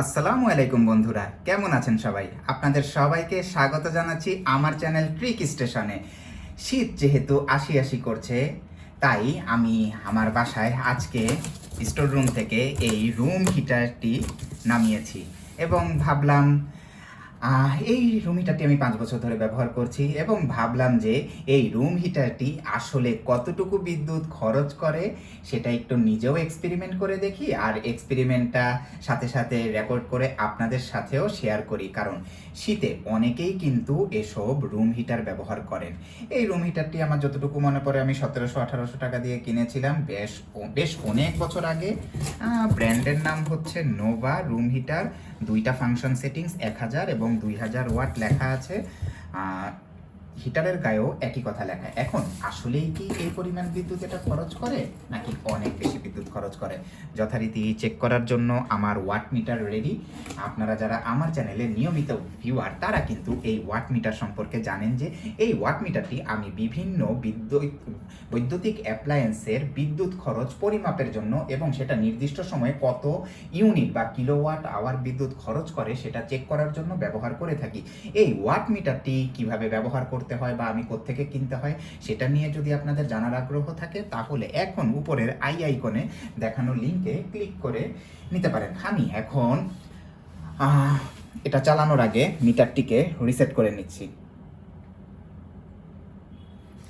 আসসালামু আলাইকুম বন্ধুরা, কেমন আছেন সবাই? আপনাদের সবাইকে স্বাগত জানাচ্ছি আমার চ্যানেল ট্রিক স্টেশনে। শীত যেহেতু আশি আশি করছে, তাই আমি আমার বাসায় আজকে স্টোর রুম থেকে এই রুম হিটারটি নামিয়েছি এবং ভাবলাম এই রুম হিটারটি আমি পাঁচ বছর ধরে ব্যবহার করছি এবং ভাবলাম যে এই রুম হিটারটি আসলে কতটুকু বিদ্যুৎ খরচ করে সেটা একটু নিজেও এক্সপেরিমেন্ট করে দেখি আর এক্সপেরিমেন্টটা সাথে সাথে রেকর্ড করে আপনাদের সাথেও শেয়ার করি। কারণ শীতে অনেকেই কিন্তু এসব রুম হিটার ব্যবহার করেন। এই রুম হিটারটি আমার যতটুকু মনে পড়ে আমি সতেরোশো, আঠারোশো টাকা দিয়ে কিনেছিলাম বেশ বেশ অনেক বছর আগে। ব্র্যান্ডের নাম হচ্ছে নোভা রুম হিটার দুইটা ফাংশন সেটিংস এক হাজার এবং দুই হাজার ওয়াট লেখা আছে। আহ, হিটারের গায়েও একই কথা লেখা। এখন, আসলেই কি এই পরিমাণ বিদ্যুৎ এটা খরচ করে, নাকি অনেক বেশি বিদ্যুৎ খরচ করে? যথারীতি চেক করার জন্য আমার ওয়াট মিটার রেডি আপনারা যারা আমার চ্যানেলে নিয়মিত ভিউয়ার তারা কিন্তু এই ওয়াট মিটার সম্পর্কে জানেন যে, এই ওয়াট মিটারটি আমি বিভিন্ন বিদ্যুৎ, বৈদ্যুতিক অ্যাপ্লায়েন্সের বিদ্যুৎ খরচ পরিমাপের জন্য এবং সেটা নির্দিষ্ট সময়ে কত ইউনিট বা কিলোওয়াট আওয়ার বিদ্যুৎ খরচ করে, সেটা চেক করার জন্য ব্যবহার করে থাকি। এই ওয়াট মিটারটি কীভাবে ব্যবহার করতে হয় বা আমি কোত্থেকে কিনতে হয়, সেটা নিয়ে যদি আপনাদের জানার আগ্রহ থাকে, তাহলে এখন উপরের আই আইকনে দেখানো লিঙ্কে ক্লিক করে নিতে পারেন। আমি এখন এটা চালানোর আগে মিটারটিকে রিসেট করে নিচ্ছি।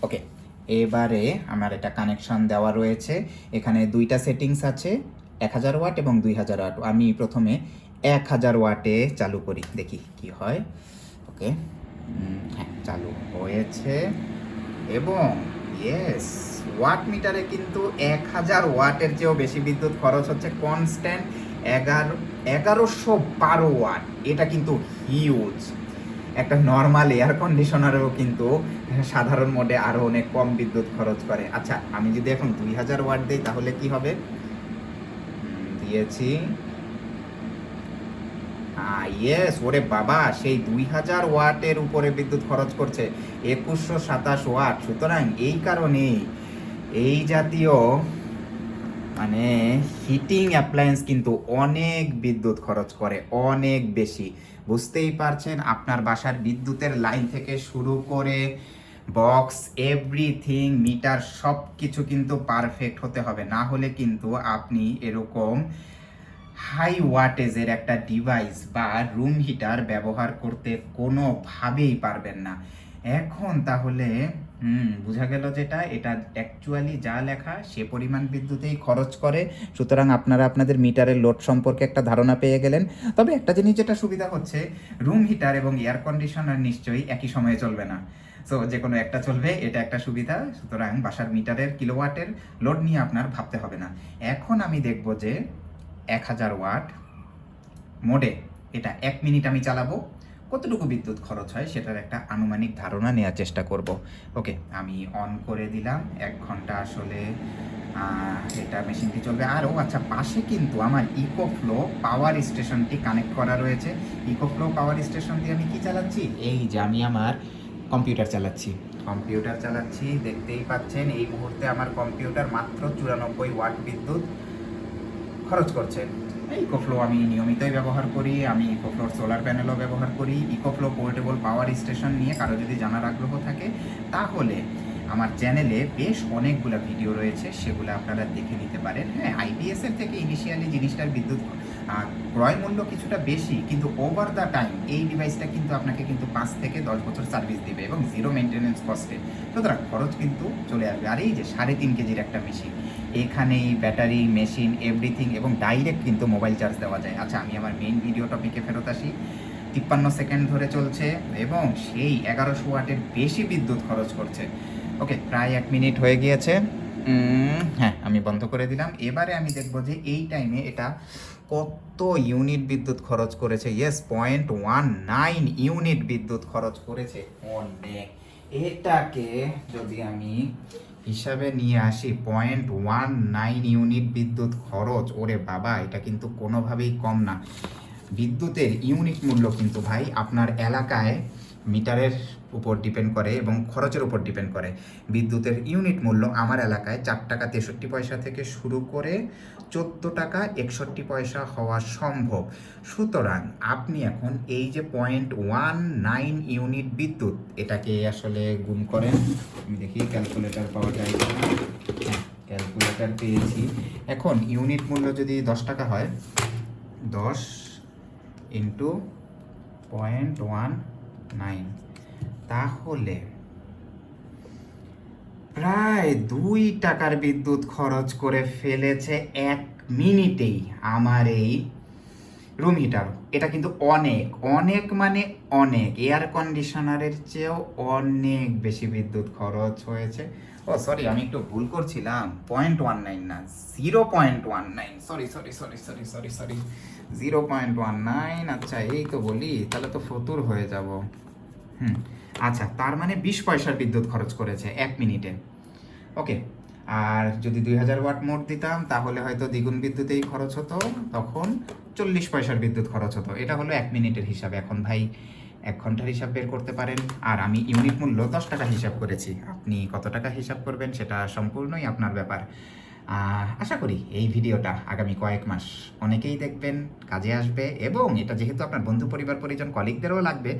ওকে এবারে আমার এটা কানেকশন দেওয়া রয়েছে। এখানে দুইটা সেটিংস আছে, এক হাজার ওয়াট এবং দুই হাজার ওয়াট। আমি প্রথমে এক হাজার ওয়াটে চালু করি, দেখি কি হয়। ওকে চালু হয়েছে। এবং ইয়েস ওয়াট মিটারে কিন্তু এক হাজার ওয়াটের চেয়েও বেশি বিদ্যুৎ খরচ হচ্ছে কনস্ট্যান্ট এগারো, এগারোশো বারো ওয়াট এটা কিন্তু হিউজ একটা নর্মাল এয়ার কন্ডিশনারেও কিন্তু সাধারণ মোডে আরও অনেক কম বিদ্যুৎ খরচ করে। আচ্ছা আমি যদি এখন দুই হাজার ওয়াট দিই তাহলে কি হবে? দিয়েছি। ইয়েস ওরে বাবা, সেই দুই হাজার ওয়াটের উপরে বিদ্যুৎ খরচ করছে, একুশশো সাতাশ ওয়াট। সুতরাং এই কারণেই এই জাতীয় মানে হিটিং অ্যাপ্লায়েন্স কিন্তু অনেক বিদ্যুৎ খরচ করে, অনেক বেশি। বুঝতেই পারছেন, আপনার বাসার বিদ্যুতের লাইন থেকে শুরু করে বক্স এভরিথিং মিটার সব কিছু কিন্তু পারফেক্ট হতে হবে। না হলে কিন্তু আপনি এরকম হাই ওয়াটেজের একটা ডিভাইস বা রুম হিটার ব্যবহার করতে কোনোভাবেই পারবেন না। এখন তাহলে, হুম, বোঝা গেল যেটা, এটা অ্যাকচুয়ালি যা লেখা, সে পরিমাণ বিদ্যুতেই খরচ করে। সুতরাং আপনারা আপনাদের মিটারের লোড সম্পর্কে একটা ধারণা পেয়ে গেলেন। তবে একটা জিনিস যেটা সুবিধা হচ্ছে রুম হিটার এবং এয়ার কন্ডিশনার নিশ্চয়ই একই সময়ে চলবে না। সো যে কোনো একটা চলবে, এটা একটা সুবিধা। সুতরাং বাসার মিটারের কিলোওয়াটের লোড নিয়ে আপনার ভাবতে হবে না। এখন আমি দেখব যে এক হাজার ওয়াট। মোডে এটা এক মিনিট আমি চালাবো। কতটুকু বিদ্যুৎ খরচ হয় সেটার একটা আনুমানিক ধারণা নেওয়ার চেষ্টা করব। ওকে, আমি অন করে দিলাম। এক ঘণ্টা আসলে এটা মেশিনটি চলবে। আর ও আচ্ছা পাশে কিন্তু আমার ইকোফ্লো পাওয়ার স্টেশনটি কানেক্ট করা রয়েছে। ইকোফ্লো পাওয়ার স্টেশন দিয়ে আমি কি চালাচ্ছি? এই যে আমি আমার কম্পিউটার চালাচ্ছি। কম্পিউটার চালাচ্ছি, দেখতেই পাচ্ছেন, এই মুহূর্তে আমার কম্পিউটার মাত্র চুরানব্বই ওয়াট বিদ্যুৎ। খরচ করছে। ইকোফ্লো আমি নিয়মিতই ব্যবহার করি, আমি ইকোফ্লোর সোলার প্যানেলও ব্যবহার করি। ইকোফ্লো পোর্টেবল পাওয়ার স্টেশন নিয়ে কারও যদি জানার আগ্রহ থাকে, তাহলে আমার চ্যানেলে বেশ অনেকগুলো ভিডিও রয়েছে, সেগুলো আপনারা দেখে নিতে পারেন। হ্যাঁ আইপিএসের থেকে ইনিশিয়ালি জিনিসটার বিদ্যুৎ ক্রয় মূল্য কিছুটা বেশি, কিন্তু ওভার দ্য টাইম এই ডিভাইসটা কিন্তু আপনাকে কিন্তু পাঁচ থেকে দশ বছর সার্ভিস দিবে এবং জিরো মেনটেনেন্স কস্টে সুতরাং খরচ কিন্তু চলে আসবে। আর এই যে সাড়ে তিন কেজির একটা মেশিন এখানেই ব্যাটারি মেশিন এভরিথিং এবং ডাইরেক্ট কিন্তু মোবাইল চার্জ দেওয়া যায়। আচ্ছা আমি আমার মেইন ভিডিও টপিকে ফেরত আসি। তিপ্পান্ন সেকেন্ড ধরে চলছে এবং সেই এগারোশো ওয়াটের বেশি বিদ্যুৎ খরচ করছে। ওকে প্রায় এক মিনিট হয়ে গিয়েছে। হ্যাঁ আমি বন্ধ করে দিলাম। এবারে আমি দেখব যে এই টাইমে এটা কত ইউনিট বিদ্যুৎ খরচ করেছে? Yes point one nine unit বিদ্যুৎ খরচ করেছে। অনেক। এটাকে যদি আমি হিসাবে নিয়ে আসি পয়েন্ট ওয়ান নাইন ইউনিট বিদ্যুৎ খরচ, ওরে বাবা, এটা কিন্তু কোনোভাবেই কম না। বিদ্যুতের ইউনিট মূল্য কিন্তু ভাই, আপনার এলাকায় মিটারের উপর ডিপেন্ড করে এবং খরচের উপর ডিপেন্ড করে। বিদ্যুতের ইউনিট মূল্য আমার এলাকায় চার টাকা তেষট্টি পয়সা থেকে শুরু করে চোদ্দ টাকা একষট্টি পয়সা হওয়া সম্ভব। সুতরাং আপনি এখন এই যে পয়েন্ট ওয়ান নাইন ইউনিট বিদ্যুৎ, এটাকে আসলে গুণ করেন। আমি দেখি ক্যালকুলেটার পাওয়া যায় হ্যাঁ ক্যালকুলেটর পেয়েছি। এখন ইউনিট মূল্য যদি দশ টাকা হয়, দশ ইন্টু পয়েন্ট ওয়ান নাইন তাহলে প্রায় দুই টাকার বিদ্যুৎ খরচ করে ফেলেছে এক মিনিটেই আমার এই রুম হিটার এটা কিন্তু অনেক অনেক মানে অনেক। এয়ার কন্ডিশনারের চেয়েও অনেক বেশি বিদ্যুৎ খরচ হয়েছে। ও সরি আমি একটু ভুল করছিলাম। পয়েন্ট ওয়ান নাইন না zero point one nine sorry sorry sorry sorry sorry sorry zero point one nine আচ্ছা এই তো বলি, তাহলে তো ফতুর হয়ে যাব। হুম আচ্ছা তার মানে বিশ পয়সার বিদ্যুৎ খরচ করেছে এক মিনিটে। ওকে আর যদি দুই হাজার ওয়াট মোট দিতাম, তাহলে হয়তো দ্বিগুণ বিদ্যুতেই খরচ হতো, তখন চল্লিশ পয়সার বিদ্যুৎ খরচ হতো। এটা হলো এক মিনিটের হিসাবে এখন, ভাই। এক ঘণ্টার হিসাব বের করতে পারেন। আর আমি ইউনিট মূল্য দশ টাকা হিসাব করেছি। আপনি কত টাকা হিসাব করবেন সেটা সম্পূর্ণই আপনার ব্যাপার। আশা করি এই ভিডিওটা আগামী কয়েক মাস অনেকেই দেখবেন, কাজে আসবে এবং এটা যেহেতু আপনার বন্ধু, পরিবার, পরিজন কলিগদেরও লাগবে,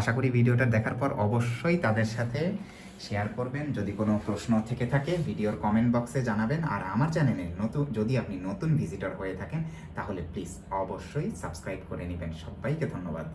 আশা করি ভিডিওটা দেখার পর অবশ্যই তাদের সাথে শেয়ার করবেন। যদি কোনো প্রশ্ন থেকে থাকে, ভিডিওর কমেন্ট বক্সে জানাবেন। আর আমার চ্যানেলে নতুন যদি আপনি নতুন ভিজিটর হয়ে থাকেন, তাহলে প্লিজ অবশ্যই সাবস্ক্রাইব করে নেবেন। সবাইকে ধন্যবাদ।